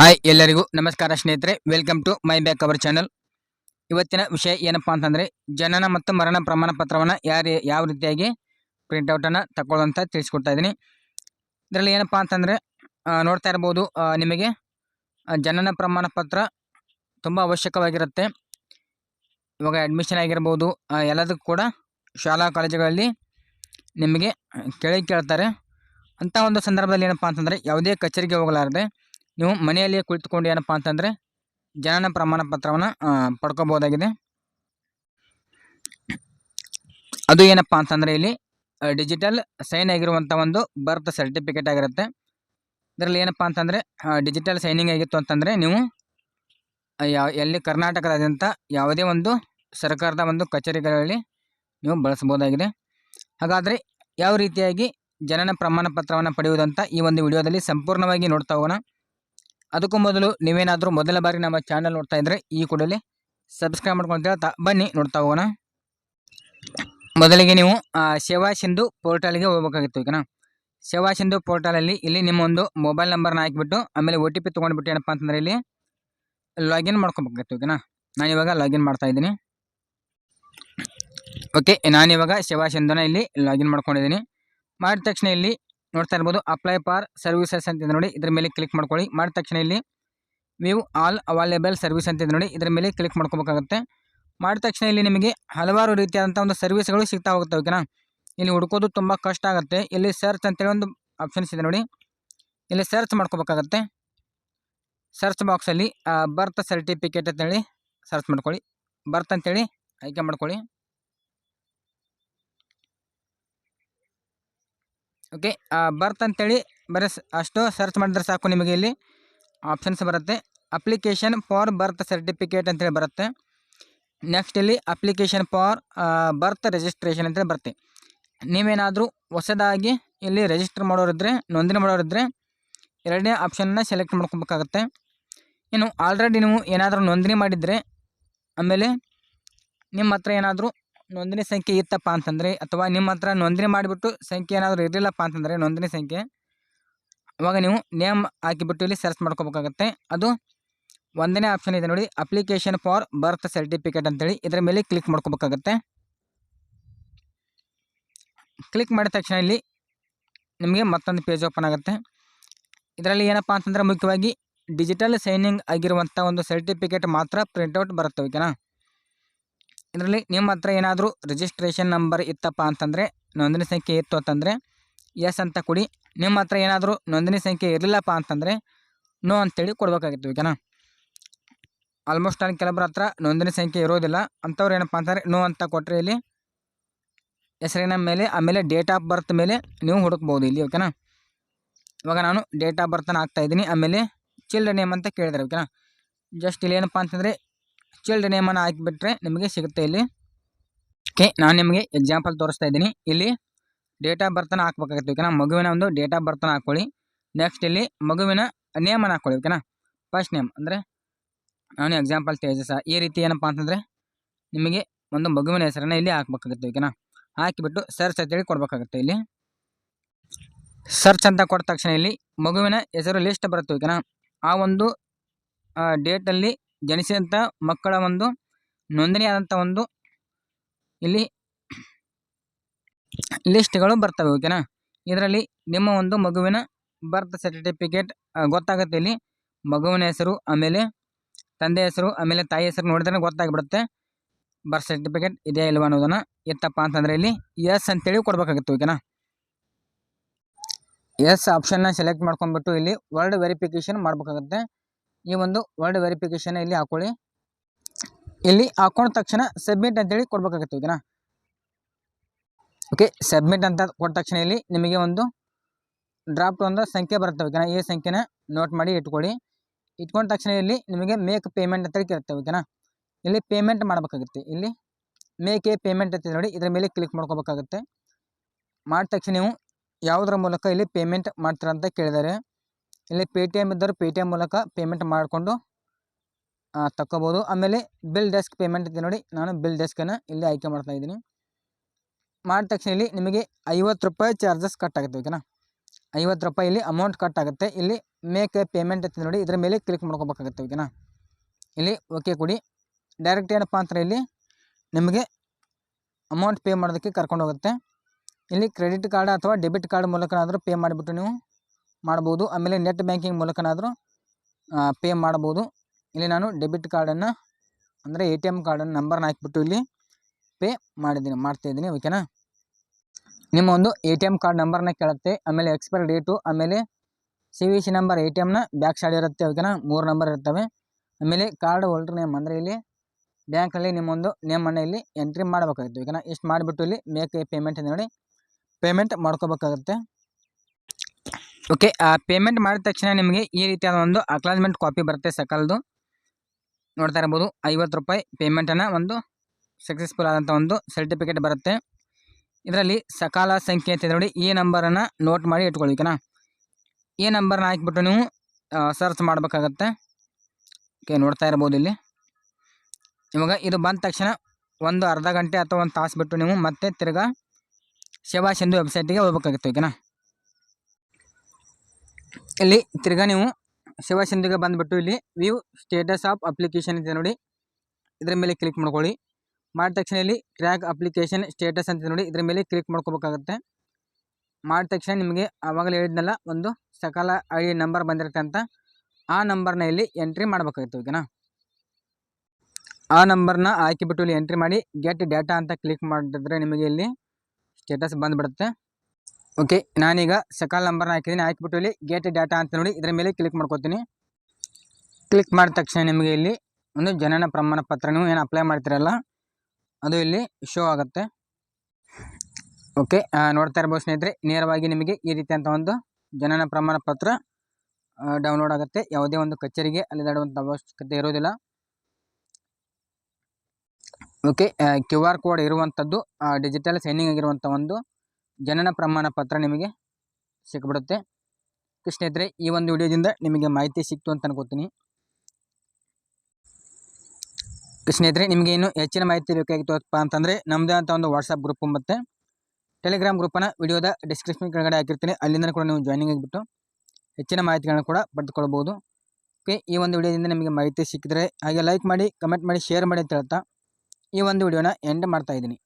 Hi ಎಲ್ಲರಿಗೂ ನಮಸ್ಕಾರ ಸ್ನೇಹಿತರೆ welcome to my back our channel ಇವತ್ತಿನ ವಿಷಯ ಏನಪ್ಪ ಅಂತಂದರೆ, ಜನನ ಮತ್ತು ಮರಣ ಪ್ರಮಾಣ ಪತ್ರವನ್ನು ಯಾರು ಯಾವ ರೀತಿಯಾಗಿ ಪ್ರಿಂಟೌಟನ್ನು ತಗೊಳ್ಳೋಂತ ತಿಳಿಸ್ಕೊಡ್ತಾ ಇದ್ದೀನಿ. ಇದರಲ್ಲಿ ಏನಪ್ಪ ಅಂತಂದರೆ ನೋಡ್ತಾ ಇರ್ಬೋದು ನಿಮಗೆ ಜನನ ಪ್ರಮಾಣ ಪತ್ರ ತುಂಬ ಅವಶ್ಯಕವಾಗಿರುತ್ತೆ. ಇವಾಗ ಅಡ್ಮಿಷನ್ ಆಗಿರ್ಬೋದು ಎಲ್ಲದಕ್ಕೂ ಕೂಡ ಶಾಲಾ ಕಾಲೇಜುಗಳಲ್ಲಿ ನಿಮಗೆ ಕೇಳಿ ಕೇಳ್ತಾರೆ. ಅಂಥ ಒಂದು ಸಂದರ್ಭದಲ್ಲಿ ಏನಪ್ಪ ಅಂತಂದರೆ, ಯಾವುದೇ ಕಚೇರಿಗೆ ಹೋಗಲಾರದೆ ನೀವು ಮನೆಯಲ್ಲಿಯೇ ಕುಳಿತುಕೊಂಡು ಏನಪ್ಪ ಅಂತಂದರೆ ಜನನ ಪ್ರಮಾಣ ಪತ್ರವನ್ನು ಪಡ್ಕೋಬೋದಾಗಿದೆ. ಅದು ಏನಪ್ಪ ಅಂತಂದರೆ ಇಲ್ಲಿ ಡಿಜಿಟಲ್ ಸೈನ್ ಆಗಿರುವಂಥ ಒಂದು ಬರ್ತ್ ಸರ್ಟಿಫಿಕೇಟ್ ಆಗಿರುತ್ತೆ. ಇದರಲ್ಲಿ ಏನಪ್ಪ ಅಂತಂದರೆ ಡಿಜಿಟಲ್ ಸೈನಿಂಗ್ ಆಗಿತ್ತು ಅಂತಂದರೆ ನೀವು ಯಾವ ಎಲ್ಲಿ ಕರ್ನಾಟಕದಾದ್ಯಂತ ಯಾವುದೇ ಒಂದು ಸರ್ಕಾರದ ಒಂದು ಕಚೇರಿಗಳಲ್ಲಿ ನೀವು ಬಳಸ್ಬೋದಾಗಿದೆ ಹಾಗಾದರೆ ಯಾವ ರೀತಿಯಾಗಿ ಜನನ ಪ್ರಮಾಣ ಪತ್ರವನ್ನು ಪಡೆಯುವುದಂತ ಈ ಒಂದು ವಿಡಿಯೋದಲ್ಲಿ ಸಂಪೂರ್ಣವಾಗಿ ನೋಡ್ತಾ ಹೋಗೋಣ. ಅದಕ್ಕೂ ಮೊದಲು ನೀವೇನಾದರೂ ಮೊದಲ ಬಾರಿ ನಮ್ಮ ಚಾನಲ್ ನೋಡ್ತಾ ಇದ್ದರೆ ಈ ಕೂಡಲೇ ಸಬ್ಸ್ಕ್ರೈಬ್ ಮಾಡ್ಕೊಂಡು ಹೇಳ್ತಾ ಬನ್ನಿ ನೋಡ್ತಾ ಹೋಗೋಣ. ಮೊದಲಿಗೆ ನೀವು ಸೇವಾ ಸಿಂಧು ಪೋರ್ಟಲ್ಗೆ ಹೋಗ್ಬೇಕಾಗಿತ್ತು ಓಕೆನಾ ಸೇವಾ ಸಿಂಧು ಪೋರ್ಟಲಲ್ಲಿ ಇಲ್ಲಿ ನಿಮ್ಮ ಒಂದು ಮೊಬೈಲ್ ನಂಬರ್ನ ಹಾಕಿಬಿಟ್ಟು, ಆಮೇಲೆ ಒ ಟಿ ಪಿ ತೊಗೊಂಡ್ಬಿಟ್ಟು ಏನಪ್ಪ ಅಂತಂದರೆ ಇಲ್ಲಿ ಲಾಗಿನ್ ಮಾಡ್ಕೊಬೇಕಾಗಿತ್ತು ಓಕೆನಾ ನಾನು ಇವಾಗ ಲಾಗಿನ್ ಮಾಡ್ತಾ ಇದ್ದೀನಿ. ಓಕೆ, ನಾನಿವಾಗ ಸೇವಾ ಸಿಂಧುನ ಇಲ್ಲಿ ಲಾಗಿನ್ ಮಾಡ್ಕೊಂಡಿದ್ದೀನಿ. ಮಾಡಿದ ತಕ್ಷಣ ಇಲ್ಲಿ ನೋಡ್ತಾ ಇರ್ಬೋದು. ಅಪ್ಲೈ ಫಾರ್ ಸರ್ವಿಸಸ್ ಅಂತ ನೋಡಿ. ಇದರ ಮೇಲೆ ಕ್ಲಿಕ್ ಮಾಡ್ಕೊಳ್ಳಿ. ಮಾಡಿದ ತಕ್ಷಣ ಇಲ್ಲಿ ವ್ಯೂ ಆಲ್ ಅವೈಲೇಬಲ್ ಸರ್ವಿಸ್ ಅಂತ ನೋಡಿ. ಇದರ ಮೇಲೆ ಕ್ಲಿಕ್ ಮಾಡ್ಕೋಬೇಕಾಗುತ್ತೆ. ಮಾಡಿದ ತಕ್ಷಣ ಇಲ್ಲಿ ನಿಮಗೆ ಹಲವಾರು ರೀತಿಯಾದಂಥ ಒಂದು ಸರ್ವಿಸ್ಗಳು ಸಿಗ್ತಾ ಹೋಗುತ್ತೆ. ಓಕೆನಾ ಇಲ್ಲಿ ಹುಡ್ಕೋದು ತುಂಬ ಕಷ್ಟ ಆಗುತ್ತೆ. ಇಲ್ಲಿ ಸರ್ಚ್ ಅಂತೇಳಿ ಒಂದು ಆಪ್ಷನ್ಸ್ ಇದೆ ನೋಡಿ. ಇಲ್ಲಿ ಸರ್ಚ್ ಮಾಡ್ಕೋಬೇಕಾಗತ್ತೆ. ಸರ್ಚ್ ಬಾಕ್ಸಲ್ಲಿ ಬರ್ತ್ ಸರ್ಟಿಫಿಕೇಟ್ ಅಂತೇಳಿ ಸರ್ಚ್ ಮಾಡ್ಕೊಳ್ಳಿ. ಬರ್ತ್ ಅಂತೇಳಿ ಆಯ್ಕೆ ಮಾಡ್ಕೊಳ್ಳಿ. ಓಕೆ ಬರ್ತ್ ಅಂತೇಳಿ ಬರೀ ಅಷ್ಟು ಸರ್ಚ್ ಮಾಡಿದ್ರೆ ಸಾಕು ನಿಮಗೆ ಇಲ್ಲಿ. ಆಪ್ಷನ್ಸ್ ಬರುತ್ತೆ. ಅಪ್ಲಿಕೇಶನ್ ಫಾರ್ ಬರ್ತ್ ಸರ್ಟಿಫಿಕೇಟ್ ಅಂತೇಳಿ ಬರುತ್ತೆ. ನೆಕ್ಸ್ಟ್ ಇಲ್ಲಿ ಅಪ್ಲಿಕೇಶನ್ ಫಾರ್ ಬರ್ತ್ ರಿಜಿಸ್ಟ್ರೇಷನ್ ಅಂತೇಳಿ ಬರುತ್ತೆ. ನೀವೇನಾದರೂ ಹೊಸದಾಗಿ ಇಲ್ಲಿ ರಿಜಿಸ್ಟರ್ ಮಾಡೋರಿದ್ರೆ, ನೋಂದಣಿ ಮಾಡೋರಿದ್ರೆ ಎರಡನೇ ಆಪ್ಷನ್ನ ಸೆಲೆಕ್ಟ್ ಮಾಡ್ಕೊಬೇಕಾಗತ್ತೆ. ಇನ್ನು ಆಲ್ರೆಡಿ ನೀವು ಏನಾದರೂ ನೋಂದಣಿ ಮಾಡಿದರೆ, ಆಮೇಲೆ ನಿಮ್ಮ ಹತ್ರ ಏನಾದರೂ ನೋಂದಣಿ ಸಂಖ್ಯೆ ಇತ್ತಪ್ಪ ಅಂತಂದರೆ, ಅಥವಾ ನಿಮ್ಮ ಹತ್ರ ನೋಂದಣಿ ಮಾಡಿಬಿಟ್ಟು ಸಂಖ್ಯೆ ಏನಾದರೂ ಇರಲಿಲ್ಲಪ್ಪ ಅಂತಂದರೆ ನೋಂದಣಿ ಸಂಖ್ಯೆ, ಅವಾಗ ನೀವು ನೇಮ್ ಹಾಕಿಬಿಟ್ಟು ಇಲ್ಲಿ ಸರ್ಚ್ ಮಾಡ್ಕೋಬೇಕಾಗತ್ತೆ. ಅದು ಒಂದನೇ ಆಪ್ಷನ್ ಇದೆ ನೋಡಿ ಅಪ್ಲಿಕೇಶನ್ ಫಾರ್ ಬರ್ತ್ ಸರ್ಟಿಫಿಕೇಟ್ ಅಂತೇಳಿ. ಇದರ ಮೇಲೆ ಕ್ಲಿಕ್ ಮಾಡ್ಕೋಬೇಕಾಗತ್ತೆ. ಕ್ಲಿಕ್ ಮಾಡಿದ ತಕ್ಷಣ ಇಲ್ಲಿ ನಿಮಗೆ ಮತ್ತೊಂದು ಪೇಜ್ ಓಪನ್ ಆಗುತ್ತೆ. ಇದರಲ್ಲಿ ಏನಪ್ಪ ಅಂತಂದರೆ ಮುಖ್ಯವಾಗಿ ಡಿಜಿಟಲ್ ಸೈನಿಂಗ್ ಆಗಿರುವಂಥ ಒಂದು ಸರ್ಟಿಫಿಕೇಟ್ ಮಾತ್ರ ಪ್ರಿಂಟೌಟ್ ಬರುತ್ತೆ ಓಕೆನಾ ಇದರಲ್ಲಿ ನಿಮ್ಮ ಹತ್ರ ಏನಾದರೂ ರಿಜಿಸ್ಟ್ರೇಷನ್ ನಂಬರ್ ಇತ್ತಪ್ಪ ಅಂತಂದರೆ, ನೋಂದಣಿ ಸಂಖ್ಯೆ ಇತ್ತು ಅಂತಂದರೆ ಎಸ್ ಅಂತ ಕೊಡಿ. ನಿಮ್ಮ ಹತ್ರ ಏನಾದರೂ ನೋಂದಣಿ ಸಂಖ್ಯೆ ಇರಲಿಲ್ಲಪ್ಪ ಅಂತಂದರೆ ನೋ ಅಂತೇಳಿ ಕೊಡಬೇಕಾಗಿತ್ತು ಓಕೆನಾ ಆಲ್ಮೋಸ್ಟ್ ಅಲ್ಲಿ ಕೆಲವರ ಹತ್ರ ನೋಂದಣಿ ಸಂಖ್ಯೆ ಇರೋದಿಲ್ಲ. ಅಂಥವ್ರು ಏನಪ್ಪ ಅಂತಂದರೆ ನೋ ಅಂತ ಕೊಟ್ಟರೆ ಇಲ್ಲಿ ಹೆಸರಿನ ಮೇಲೆ, ಆಮೇಲೆ ಡೇಟ್ ಆಫ್ ಬರ್ತ್ ಮೇಲೆ ನೀವು ಹುಡುಕ್ಬೋದು ಇಲ್ಲಿ ಓಕೆನಾ ಇವಾಗ ನಾನು ಡೇಟ್ ಆಫ್ ಬರ್ತನ್ನು ಹಾಕ್ತಾ ಇದ್ದೀನಿ, ಆಮೇಲೆ ಚಿಲ್ಡ್ರನ್ ನೇಮ್ ಅಂತ ಕೇಳಿದ್ರೆ ಓಕೆನಾ ಜಸ್ಟ್ ಇಲ್ಲಿ ಏನಪ್ಪ ಅಂತಂದರೆ ಚಿಲ್ಡ್ ನೇಮನ್ನು ಹಾಕಿಬಿಟ್ರೆ ನಿಮಗೆ ಸಿಗುತ್ತೆ ಇಲ್ಲಿ. ಓಕೆ ನಾನು ನಿಮಗೆ ಎಕ್ಸಾಂಪಲ್ ತೋರಿಸ್ತಾ ಇದ್ದೀನಿ. ಇಲ್ಲಿ ಡೇಟ್ ಆಫ್ ಬರ್ತನ ಹಾಕ್ಬೇಕಾಗುತ್ತೆ ಓಕೆನಾ ಮಗುವಿನ ಒಂದು ಡೇಟ್ ಆಫ್ ಬರ್ತನ ಹಾಕ್ಕೊಳ್ಳಿ ನೆಕ್ಸ್ಟ್ ಇಲ್ಲಿ ಮಗುವಿನ ನೇಮನ್ನು ಹಾಕ್ಕೊಳ್ಳಿ ಓಕೆನಾ ಫಸ್ಟ್ ನೇಮ್ ಅಂದರೆ ನಾನು ಎಕ್ಸಾಂಪಲ್ ತೇಜಸ ಈ ರೀತಿ ಏನಪ್ಪ ಅಂತಂದರೆ ನಿಮಗೆ ಒಂದು ಮಗುವಿನ ಹೆಸರನ್ನು ಇಲ್ಲಿ ಹಾಕ್ಬೇಕಾಗುತ್ತೆ ಓಕೆನಾ ಹಾಕಿಬಿಟ್ಟು ಸರ್ಚ್ ಅಂತೇಳಿ ಕೊಡಬೇಕಾಗುತ್ತೆ ಇಲ್ಲಿ. ಸರ್ಚ್ ಅಂತ ಕೊಟ್ಟ ತಕ್ಷಣ ಇಲ್ಲಿ ಮಗುವಿನ ಹೆಸರು ಲಿಸ್ಟ್ ಬರುತ್ತೆ ಓಕೆನಾ ಆ ಒಂದು ಡೇಟಲ್ಲಿ ಜನಿಸಿದಂಥ ಮಕ್ಕಳ ಒಂದು ನೋಂದಣಿಯಾದಂಥ ಒಂದು ಇಲ್ಲಿ ಲಿಸ್ಟ್ಗಳು ಬರ್ತವೆ ಓಕೆನಾ ಇದರಲ್ಲಿ ನಿಮ್ಮ ಒಂದು ಮಗುವಿನ ಬರ್ತ್ ಸರ್ಟಿಫಿಕೇಟ್ ಗೊತ್ತಾಗುತ್ತೆ ಇಲ್ಲಿ. ಮಗುವಿನ ಹೆಸರು, ಆಮೇಲೆ ತಂದೆ ಹೆಸರು, ಆಮೇಲೆ ತಾಯಿ ಹೆಸರು ನೋಡಿದ್ರೆ ಗೊತ್ತಾಗ್ಬಿಡುತ್ತೆ. ಬರ್ತ್ ಸರ್ಟಿಫಿಕೇಟ್ ಇದೆಯಾ ಇಲ್ವಾ ಅನ್ನೋದನ್ನು ಎತ್ತಪ್ಪ ಅಂತಂದರೆ ಇಲ್ಲಿ ಎಸ್ ಅಂತೇಳಿ ಕೊಡಬೇಕಾಗುತ್ತೆ ಓಕೆನಾ ಎಸ್ ಆಪ್ಷನ್ನ ಸೆಲೆಕ್ಟ್ ಮಾಡ್ಕೊಂಡ್ಬಿಟ್ಟು ಇಲ್ಲಿ ವರ್ಡ್ ವೆರಿಫಿಕೇಷನ್ ಮಾಡಬೇಕಾಗುತ್ತೆ. ಈ ಒಂದು ವರ್ಡ್ ವೆರಿಫಿಕೇಷನ್ ಇಲ್ಲಿ ಹಾಕೊಳ್ಳಿ. ಇಲ್ಲಿ ಹಾಕೊಂಡ ತಕ್ಷಣ ಸಬ್ಮಿಟ್ ಅಂತೇಳಿ ಕೊಡ್ಬೇಕಾಗತ್ತೆ ಓಕೆನಾ ಓಕೆ ಸಬ್ಮಿಟ್ ಅಂತ ಕೊಟ್ಟ ತಕ್ಷಣ ಇಲ್ಲಿ ನಿಮಗೆ ಒಂದು ಡ್ರಾಫ್ಟ್ ಒಂದು ಸಂಖ್ಯೆ ಬರುತ್ತೆ ಓಕೆನಾ ಈ ಸಂಖ್ಯೆನ ನೋಟ್ ಮಾಡಿ ಇಟ್ಕೊಳ್ಳಿ. ಇಟ್ಕೊಂಡ ತಕ್ಷಣ ಇಲ್ಲಿ ನಿಮಗೆ ಮೇಕ್ ಪೇಮೆಂಟ್ ಅಂತೇಳಿ ಕೇಳುತ್ತೆ ಓಕೆನಾ ಇಲ್ಲಿ ಪೇಮೆಂಟ್ ಮಾಡಬೇಕಾಗುತ್ತೆ. ಇಲ್ಲಿ ಮೇಕ್ ಎ ಪೇಮೆಂಟ್ ಅಂತ ನೋಡಿ, ಇದರ ಮೇಲೆ ಕ್ಲಿಕ್ ಮಾಡ್ಕೋಬೇಕಾಗುತ್ತೆ. ಮಾಡಿದ ತಕ್ಷಣ ನೀವು ಯಾವುದರ ಮೂಲಕ ಇಲ್ಲಿ ಪೇಮೆಂಟ್ ಮಾಡ್ತೀರಂತ ಅಂತ ಕೇಳಿದ್ದಾರೆ ಇಲ್ಲಿ ಪೇ ಟಿ ಎಂ ಇದ್ದರೂ ಪೇ ಟಿ ಎಂ ಮೂಲಕ ಪೇಮೆಂಟ್ ಮಾಡಿಕೊಂಡು ತಕ್ಕೋಬೋದು. ಆಮೇಲೆ ಬಿಲ್ ಡೆಸ್ಕ್ ಪೇಮೆಂಟ್ ಇದೆ ನೋಡಿ. ನಾನು ಬಿಲ್ ಡೆಸ್ಕನ್ನು ಇಲ್ಲಿ ಆಯ್ಕೆ ಮಾಡ್ತಾ ಇದ್ದೀನಿ. ಮಾಡಿದ ತಕ್ಷಣ ಇಲ್ಲಿ ನಿಮಗೆ ಐವತ್ತು ರೂಪಾಯಿ ಚಾರ್ಜಸ್ ಕಟ್ ಆಗುತ್ತೆ ಓಕೆನಾ ಐವತ್ತು ರೂಪಾಯಿ ಇಲ್ಲಿ ಅಮೌಂಟ್ ಕಟ್ ಆಗುತ್ತೆ. ಇಲ್ಲಿ ಮೇಕ್ ಪೇಮೆಂಟ್ ಅಂತ ನೋಡಿ. ಇದರ ಮೇಲೆ ಕ್ಲಿಕ್ ಮಾಡ್ಕೋಬೇಕಾಗುತ್ತೆ ಓಕೆನಾ ಇಲ್ಲಿ ಓಕೆ ಕೊಡಿ. ಡೈರೆಕ್ಟ್ ಏನಪ್ಪ ಅಂದರೆ ಇಲ್ಲಿ ನಿಮಗೆ ಅಮೌಂಟ್ ಪೇ ಮಾಡೋದಕ್ಕೆ ಕರ್ಕೊಂಡು ಹೋಗುತ್ತೆ. ಇಲ್ಲಿ ಕ್ರೆಡಿಟ್ ಕಾರ್ಡ್ ಅಥವಾ ಡೆಬಿಟ್ ಕಾರ್ಡ್ ಮೂಲಕನಾದರೂ ಪೇ ಮಾಡಿಬಿಟ್ಟು ನೀವು ಮಾಡ್ಬೋದು. ಆಮೇಲೆ ನೆಟ್ ಬ್ಯಾಂಕಿಂಗ್ ಮೂಲಕನಾದರೂ ಪೇ ಮಾಡ್ಬೋದು. ಇಲ್ಲಿ ನಾನು ಡೆಬಿಟ್ ಕಾರ್ಡನ್ನು ಅಂದರೆ ಎ ಟಿ ಎಂ ಕಾರ್ಡನ್ನು ನಂಬರ್ನ ಹಾಕಿಬಿಟ್ಟು ಇಲ್ಲಿ ಪೇ ಮಾಡಿದ್ದೀನಿ ಮಾಡ್ತಾಯಿದ್ದೀನಿ ಓಕೆನಾ ನಿಮ್ಮ ಒಂದು ಎ ಟಿ ಎಂ ಕಾರ್ಡ್ ನಂಬರ್ನ ಕೇಳುತ್ತೆ, ಆಮೇಲೆ ಎಕ್ಸ್ಪೈರ್ ಡೇಟು ಆಮೇಲೆ C V C number A T ಎಮ್ನ back side ಇರುತ್ತೆ ಓಕೆನಾ ಮೂರು ನಂಬರ್ ಇರ್ತವೆ. ಆಮೇಲೆ ಕಾರ್ಡ್ ಹೋಲ್ಡ್ರ್ ನೇಮ್ ಅಂದರೆ ಇಲ್ಲಿ ಬ್ಯಾಂಕಲ್ಲಿ ನಿಮ್ಮೊಂದು ನೇಮನ್ನು ಇಲ್ಲಿ ಎಂಟ್ರಿ ಮಾಡಬೇಕಾಗುತ್ತೆ ಓಕೆನಾ ಇಷ್ಟು ಮಾಡಿಬಿಟ್ಟು ಇಲ್ಲಿ ಮೇಕ್ ಪೇಮೆಂಟ್ ಅಂತ ನೋಡಿ ಪೇಮೆಂಟ್ ಮಾಡ್ಕೋಬೇಕಾಗುತ್ತೆ. ಓಕೆ ಆ ಪೇಮೆಂಟ್ ಮಾಡಿದ ತಕ್ಷಣ ನಿಮಗೆ ಈ ರೀತಿಯಾದ ಒಂದು ಅಕ್ಲಾಜ್ಮೆಂಟ್ ಕಾಪಿ ಬರುತ್ತೆ ಸಕಲ್ದು. ನೋಡ್ತಾ ಇರ್ಬೋದು, ಐವತ್ತು ರೂಪಾಯಿ ಪೇಮೆಂಟನ್ನು ಒಂದು ಸಕ್ಸಸ್ಫುಲ್ ಆದಂಥ ಒಂದು ಸರ್ಟಿಫಿಕೇಟ್ ಬರುತ್ತೆ. ಇದರಲ್ಲಿ ಸಕಾಲ ಸಂಖ್ಯೆ ಅಂತ ನೋಡಿ, ಈ ನಂಬರನ್ನು ನೋಟ್ ಮಾಡಿ ಇಟ್ಕೊಳ್ಳಿ ಈ ನಂಬರ್ನ ಹಾಕಿಬಿಟ್ಟು ನೀವು ಸರ್ಚ್ ಮಾಡಬೇಕಾಗತ್ತೆ. ಓಕೆ ನೋಡ್ತಾ ಇರ್ಬೋದು ಇಲ್ಲಿ. ಇವಾಗ ಇದು ಬಂದ ತಕ್ಷಣ ಒಂದು ಅರ್ಧ ಗಂಟೆ ಅಥವಾ ಒಂದು ತಾಸು ಬಿಟ್ಟು ನೀವು ಮತ್ತೆ ತಿರ್ಗಾ ಸೇವಾ ಸಿಂಧು ವೆಬ್ಸೈಟಿಗೆ ಹೋಗ್ಬೇಕಾಗುತ್ತೆ ಓಕೆನಾ ಇಲ್ಲಿ ತಿರ್ಗಾ ನೀವು ಸೇವಾ ಸಿಂಧುಗೆ ಬಂದುಬಿಟ್ಟು ಇಲ್ಲಿ ವ್ಯೂ ಸ್ಟೇಟಸ್ ಆಫ್ ಅಪ್ಲಿಕೇಶನ್ ಇದೆ ನೋಡಿ. ಇದರ ಮೇಲೆ ಕ್ಲಿಕ್ ಮಾಡ್ಕೊಳ್ಳಿ. ಮಾಡಿದ ತಕ್ಷಣ ಇಲ್ಲಿ ಟ್ರ್ಯಾಕ್ ಅಪ್ಲಿಕೇಶನ್ ಸ್ಟೇಟಸ್ ಅಂತ ನೋಡಿ. ಇದರ ಮೇಲೆ ಕ್ಲಿಕ್ ಮಾಡ್ಕೋಬೇಕಾಗುತ್ತೆ. ಮಾಡಿದ ತಕ್ಷಣ ನಿಮಗೆ ಆವಾಗಲೇ ಹೇಳಿದ್ನಲ್ಲ, ಒಂದು ಸಕಾಲ ಐ ಡಿ ನಂಬರ್ ಬಂದಿರುತ್ತೆ ಅಂತ. ಆ ನಂಬರ್ನ ಇಲ್ಲಿ ಎಂಟ್ರಿ ಮಾಡಬೇಕಾಗುತ್ತೆ ಓಕೆನಾ? ಆ ನಂಬರ್ನ ಹಾಕಿಬಿಟ್ಟು ಇಲ್ಲಿ ಎಂಟ್ರಿ ಮಾಡಿ, ಗೆಟ್ ಡೇಟಾ ಅಂತ ಕ್ಲಿಕ್ ಮಾಡಿದ್ರೆ ನಿಮಗೆ ಇಲ್ಲಿ ಸ್ಟೇಟಸ್ ಬಂದುಬಿಡುತ್ತೆ. ಓಕೆ, ನಾನೀಗ ಸಕಾಲ ನಂಬರ್ನ ಹಾಕಿದ್ದೀನಿ ಹಾಕಿಬಿಟ್ಟು ಇಲ್ಲಿ ಗೇಟ್ ಡೇಟಾ ಅಂತ ನೋಡಿ ಇದರ ಮೇಲೆ ಕ್ಲಿಕ್ ಮಾಡ್ಕೋತೀನಿ. ಕ್ಲಿಕ್ ಮಾಡಿದ ತಕ್ಷಣ ನಿಮಗೆ ಇಲ್ಲಿ ಒಂದು ಜನನ ಪ್ರಮಾಣ ಪತ್ರ ನೀವು ಏನು ಅಪ್ಲೈ ಮಾಡ್ತೀರಲ್ಲ, ಅದು ಇಲ್ಲಿ ಶೋ ಆಗುತ್ತೆ. ಓಕೆ ನೋಡ್ತಾ ಇರ್ಬೋದು ಸ್ನೇಹಿತರೆ, ನೇರವಾಗಿ ನಿಮಗೆ ಈ ರೀತಿಯಂಥ ಒಂದು ಜನನ ಪ್ರಮಾಣ ಪತ್ರ ಡೌನ್ಲೋಡ್ ಆಗುತ್ತೆ. ಯಾವುದೇ ಒಂದು ಕಚೇರಿಗೆ ಅಲ್ಲಿ ದಾಡುವಂಥ ಅವಶ್ಯಕತೆ ಇರೋದಿಲ್ಲ ಓಕೆ ಕ್ಯೂ ಆರ್ ಕೋಡ್ ಇರುವಂಥದ್ದು ಡಿಜಿಟಲ್ ಸೈನಿಂಗ್ ಆಗಿರುವಂಥ ಒಂದು ಜನನ ಪ್ರಮಾಣ ಪತ್ರ ನಿಮಗೆ ಸಿಕ್ಬಿಡುತ್ತೆ. ಸ್ನೇಹಿತರೆ, ಈ ಒಂದು ವಿಡಿಯೋದಿಂದ ನಿಮಗೆ ಮಾಹಿತಿ ಸಿಕ್ತು ಅಂತ ಅನ್ಕೋತೀನಿ. ಸ್ನೇಹಿತರೆ, ನಿಮಗೆ ಇನ್ನೂ ಹೆಚ್ಚಿನ ಮಾಹಿತಿ ಬೇಕಾಗಿತ್ತಪ್ಪ ಅಂತಂದರೆ ನಮ್ಮದೇ ಅಂತ ಒಂದು ವಾಟ್ಸಪ್ ಗ್ರೂಪ್ ಮತ್ತು ಟೆಲಿಗ್ರಾಮ್ ಗ್ರೂಪನ್ನು ವಿಡಿಯೋದ ಡಿಸ್ಕ್ರಿಪ್ಷನ್ ಕೆಳಗಡೆ ಹಾಕಿರ್ತೀನಿ. ಅಲ್ಲಿಂದ ಕೂಡ ನೀವು ಜಾಯ್ನಿಂಗ್ ಆಗಿಬಿಟ್ಟು ಹೆಚ್ಚಿನ ಮಾಹಿತಿಗಳನ್ನು ಕೂಡ ಪಡೆದುಕೊಳ್ಬೋದು. ಓಕೆ ಈ ಒಂದು ವಿಡಿಯೋದಿಂದ ನಿಮಗೆ ಮಾಹಿತಿ ಸಿಕ್ಕಿದರೆ ಹಾಗೆ ಲೈಕ್ ಮಾಡಿ ಕಮೆಂಟ್ ಮಾಡಿ ಶೇರ್ ಮಾಡಿ ಅಂತ ಹೇಳ್ತಾ ಈ ಒಂದು ವಿಡಿಯೋನ ಎಂಡ್ ಮಾಡ್ತಾ ಇದ್ದೀನಿ.